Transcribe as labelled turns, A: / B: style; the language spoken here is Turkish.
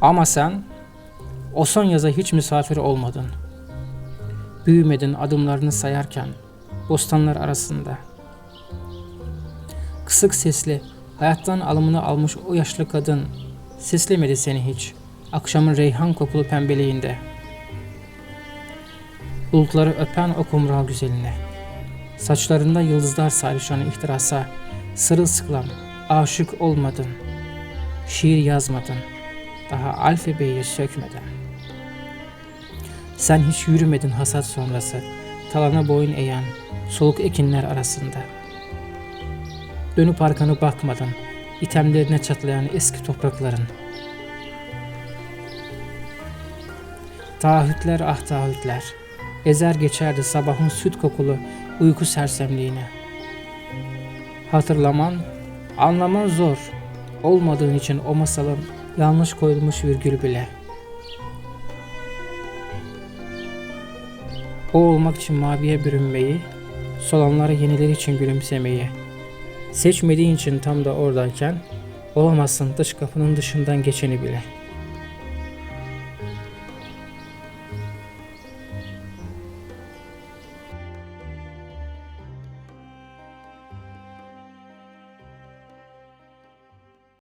A: Ama sen o son yaza hiç misafir olmadın. Büyümedin adımlarını sayarken bostanlar arasında. Kısık sesli, hayattan alımını almış o yaşlı kadın seslemedi seni hiç. Akşamın reyhan kokulu pembeliğinde. Bulutları öpen o kumral güzeline. Saçlarında yıldızlar sayrışan ihtirasa sırılsıklam aşık olmadın. Şiir yazmadın. Daha alfabeyi sökmeden. Sen hiç yürümedin hasat sonrası. Talana boyun eğen soluk ekinler arasında. Dönüp arkanı bakmadın. itemlerine çatlayan eski toprakların. Taahhütler ah taahhütler. Ezer geçerdi sabahın süt kokulu uyku sersemliğini. Hatırlaman, anlaman zor. Olmadığın için o masalın yanlış koyulmuş virgül bile. O olmak için maviye bürünmeyi, solanlara yenileri için gülümsemeyi. Seçmediğin için tam da oradayken, olamazsın dış kapının dışından geçeni bile.''